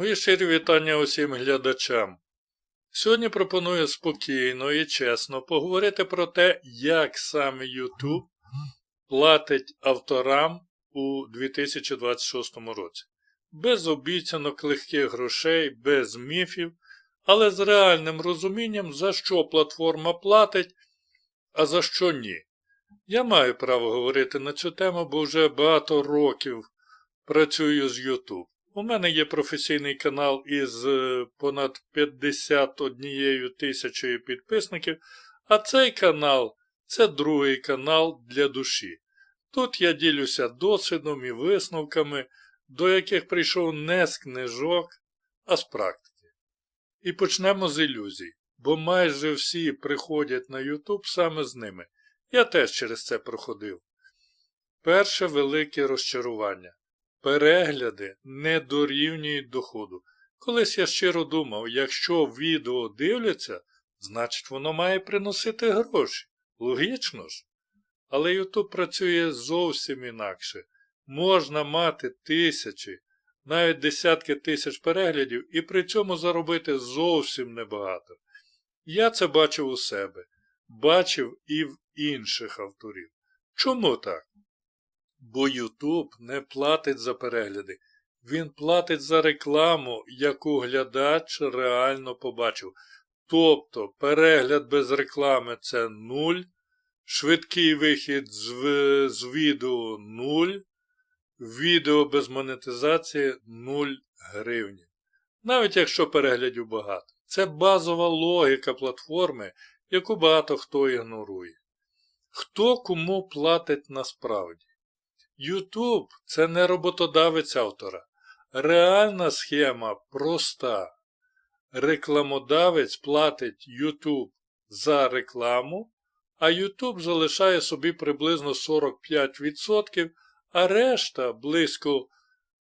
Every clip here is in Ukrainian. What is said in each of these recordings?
Мої щирі вітання усім глядачам. Сьогодні пропоную спокійно і чесно поговорити про те, як саме YouTube платить авторам у 2026 році. Без обіцянок легких грошей, без міфів, але з реальним розумінням, за що платформа платить, а за що ні. Я маю право говорити на цю тему, бо вже багато років працюю з YouTube. У мене є професійний канал із е, понад 51 тисячою підписників, а цей канал це другий канал для душі. Тут я ділюся досвідом і висновками, до яких прийшов не з книжок, а з практики. І почнемо з ілюзій, бо майже всі приходять на YouTube саме з ними. Я теж через це проходив. Перше велике розчарування. Перегляди не дорівнюють доходу. Колись я щиро думав, якщо відео дивляться, значить воно має приносити гроші. Логічно ж. Але YouTube працює зовсім інакше. Можна мати тисячі, навіть десятки тисяч переглядів і при цьому заробити зовсім небагато. Я це бачив у себе, бачив і в інших авторів. Чому так? Бо YouTube не платить за перегляди. Він платить за рекламу, яку глядач реально побачив. Тобто перегляд без реклами це 0, швидкий вихід з, з відео 0, відео без монетизації 0 гривні. Навіть якщо переглядів багато. Це базова логіка платформи, яку багато хто ігнорує. Хто кому платить насправді? YouTube – це не роботодавець автора. Реальна схема проста. Рекламодавець платить YouTube за рекламу, а YouTube залишає собі приблизно 45%, а решта близько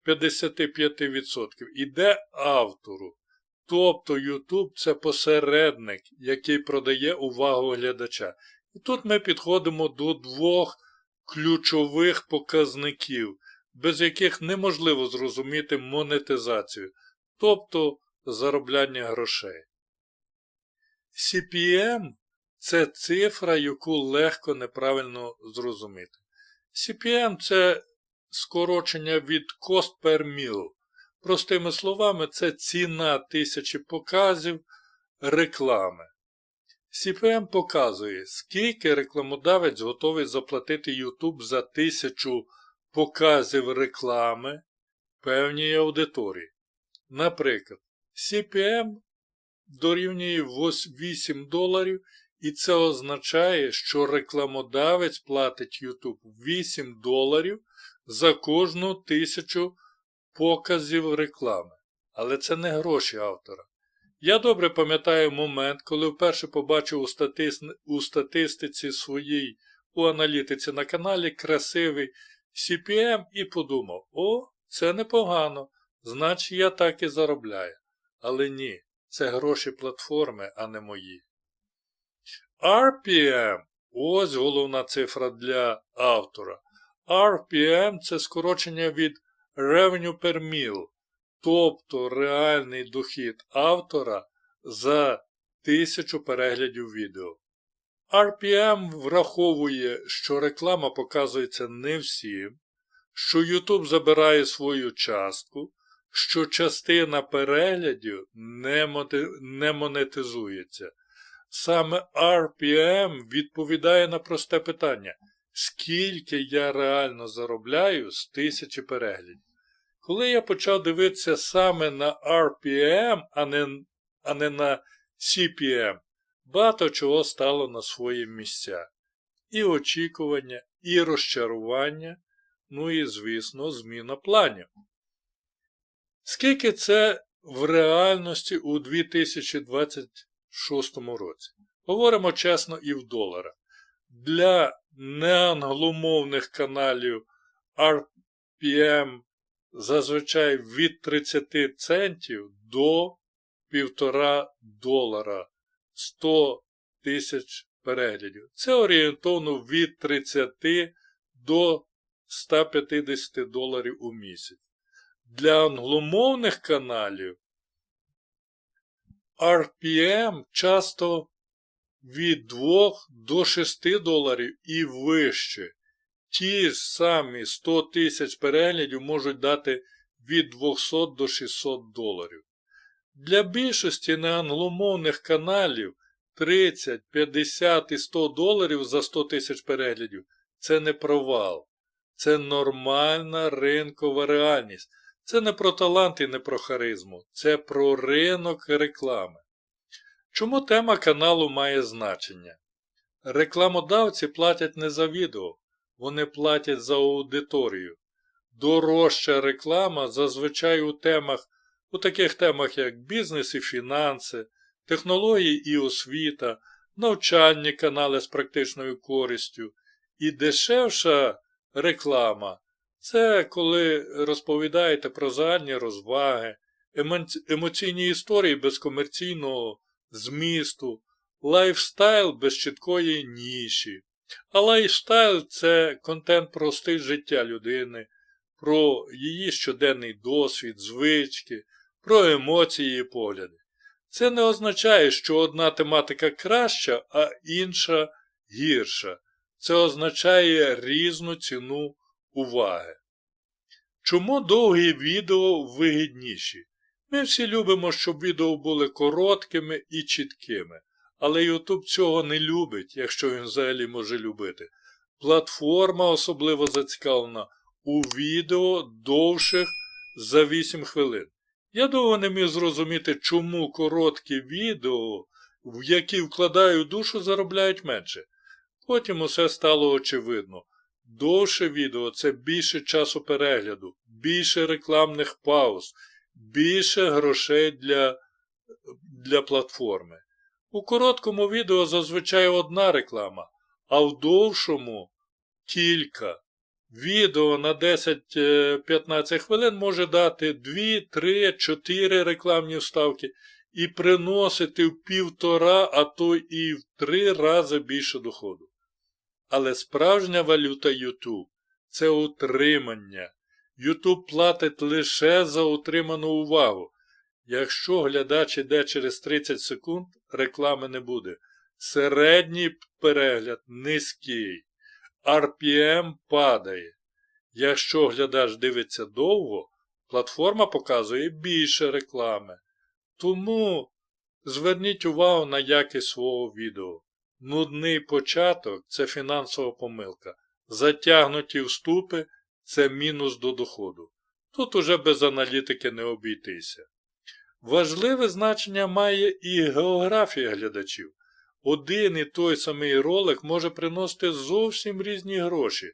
55% іде автору. Тобто YouTube це посередник, який продає увагу глядача. І тут ми підходимо до двох ключових показників, без яких неможливо зрозуміти монетизацію, тобто заробляння грошей. CPM це цифра, яку легко неправильно зрозуміти. CPM це скорочення від cost per mil. Простими словами, це ціна тисячі показів реклами. CPM показує, скільки рекламодавець готовий заплатити YouTube за тисячу показів реклами певній аудиторії. Наприклад, CPM дорівнює 8 доларів, і це означає, що рекламодавець платить YouTube 8 доларів за кожну тисячу показів реклами. Але це не гроші автора. Я добре пам'ятаю момент, коли вперше побачив у, стати... у статистиці своїй у аналітиці на каналі красивий CPM і подумав: о, це непогано, значить я так і заробляю. Але ні, це гроші платформи, а не мої. RPM ось головна цифра для автора. RPM це скорочення від Revenue per Mil тобто реальний дохід автора за тисячу переглядів відео. RPM враховує, що реклама показується не всім, що YouTube забирає свою частку, що частина переглядів не монетизується. Саме RPM відповідає на просте питання, скільки я реально заробляю з тисячі переглядів. Коли я почав дивитися саме на RPM, а не, а не на CPM, багато чого стало на свої місця. І очікування, і розчарування, ну і, звісно, зміна планів. Скільки це в реальності у 2026 році? Говоримо чесно і в доларах. Для неангломовних каналів RPM зазвичай від 30 центів до 1,5 долара 100 тисяч переглядів. Це орієнтовно від 30 до 150 доларів у місяць. Для англомовних каналів RPM часто від 2 до 6 доларів і вище. Ті ж самі 100 тисяч переглядів можуть дати від 200 до 600 доларів. Для більшості неангломовних каналів 30, 50 і 100 доларів за 100 тисяч переглядів це не провал. Це нормальна ринкова реальність. Це не про талант і не про харизму, це про ринок реклами. Чому тема каналу має значення? Рекламодавці платять не за відео, вони платять за аудиторію. Дорожча реклама зазвичай у темах, у таких темах, як бізнес і фінанси, технології і освіта, навчальні канали з практичною користю і дешевша реклама. Це коли розповідаєте про загальні розваги, емоційні історії без комерційного змісту, лайфстайл без чіткої ніші. А лайфстайл це контент про стиль життя людини, про її щоденний досвід, звички, про емоції і погляди. Це не означає, що одна тематика краща, а інша гірша. Це означає різну ціну уваги. Чому довгі відео вигідніші? Ми всі любимо, щоб відео були короткими і чіткими, але YouTube цього не любить, якщо він взагалі може любити. Платформа особливо зацікавлена у відео довших за 8 хвилин. Я довго не міг зрозуміти, чому короткі відео, в які вкладаю душу, заробляють менше. Потім усе стало очевидно. Довше відео це більше часу перегляду, більше рекламних пауз, більше грошей для, для платформи. У короткому відео зазвичай одна реклама, а в довшому кілька. Відео на 10-15 хвилин може дати 2, 3, 4 рекламні вставки і приносити в півтора, а то і в три рази більше доходу. Але справжня валюта YouTube – це утримання. YouTube платить лише за утриману увагу. Якщо глядач іде через 30 секунд, реклами не буде. Середній перегляд низький. RPM падає. Якщо глядач дивиться довго, платформа показує більше реклами. Тому зверніть увагу на якість свого відео. Нудний початок це фінансова помилка. Затягнуті вступи це мінус до доходу. Тут уже без аналітики не обійтися. Важливе значення має і географія глядачів. Один і той самий ролик може приносити зовсім різні гроші.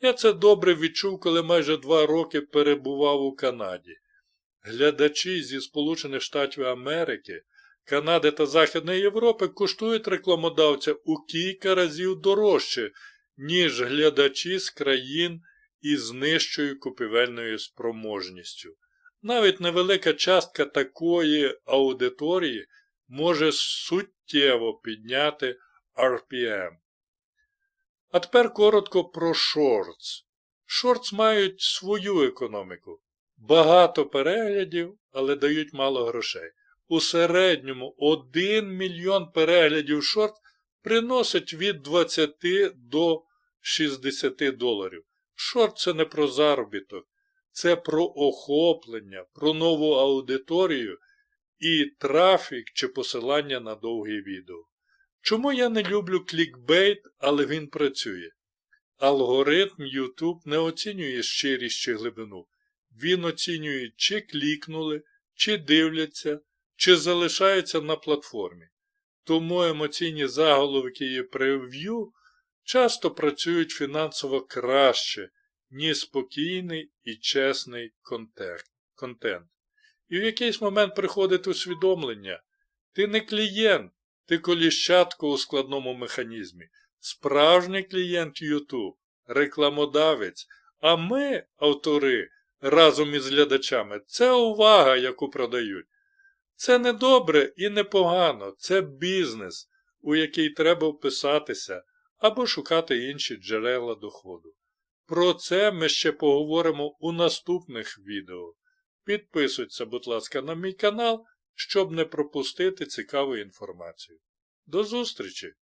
Я це добре відчув, коли майже два роки перебував у Канаді. Глядачі зі Сполучених Штатів Америки, Канади та Західної Європи коштують рекламодавця у кілька разів дорожче, ніж глядачі з країн із нижчою купівельною спроможністю. Навіть невелика частка такої аудиторії може суттєво підняти RPM. А тепер коротко про шортс. Шортс мають свою економіку. Багато переглядів, але дають мало грошей. У середньому 1 мільйон переглядів шорт приносить від 20 до 60 доларів. Шорт це не про заробіток, це про охоплення, про нову аудиторію і трафік чи посилання на довгі відео. Чому я не люблю клікбейт, але він працює? Алгоритм YouTube не оцінює щирість чи глибину. Він оцінює, чи клікнули, чи дивляться, чи залишаються на платформі. Тому емоційні заголовки і прев'ю часто працюють фінансово краще, ніж спокійний і чесний контент. І в якийсь момент приходить усвідомлення. Ти не клієнт, ти коліщатко у складному механізмі. Справжній клієнт YouTube, рекламодавець, а ми, автори, разом із глядачами, це увага, яку продають. Це не добре і не погано, це бізнес, у який треба вписатися або шукати інші джерела доходу. Про це ми ще поговоримо у наступних відео. Підписуйтеся, будь ласка, на мій канал, щоб не пропустити цікаву інформацію. До зустрічі!